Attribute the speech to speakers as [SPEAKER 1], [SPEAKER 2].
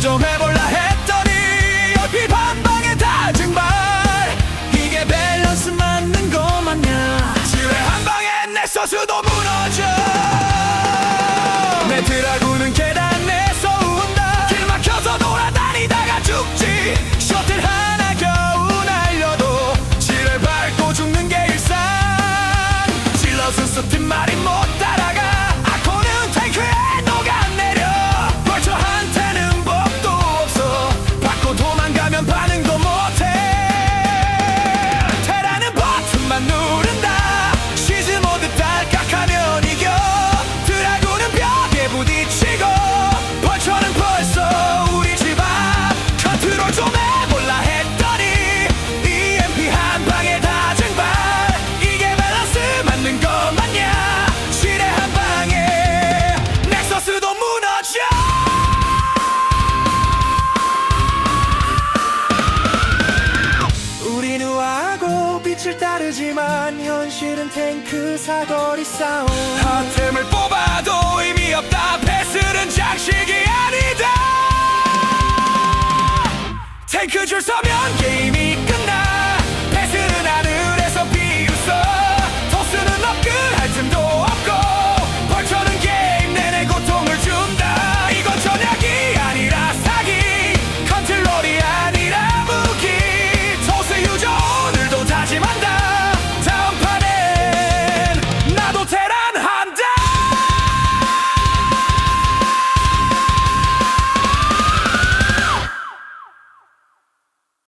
[SPEAKER 1] 좀 해볼라 했더니 얼핏 한 방에 다 증발 이게 밸런스 맞는 거 맞냐? 지뢰 한 방에 내 서수도 무너져. 내 드라군은 계단에서 운다. 길 막혀서 돌아다니다가 죽지. 셔틀 하나 겨우 날려도 지뢰 밟고 죽는 게 일상. 질럿은 쏘팀 말이 빛을 따르지만 현실은 탱크 사거리 싸움. 하템을 뽑아도 의미 없다. 패스는 장식이 아니다. 탱크 줄 서면 게임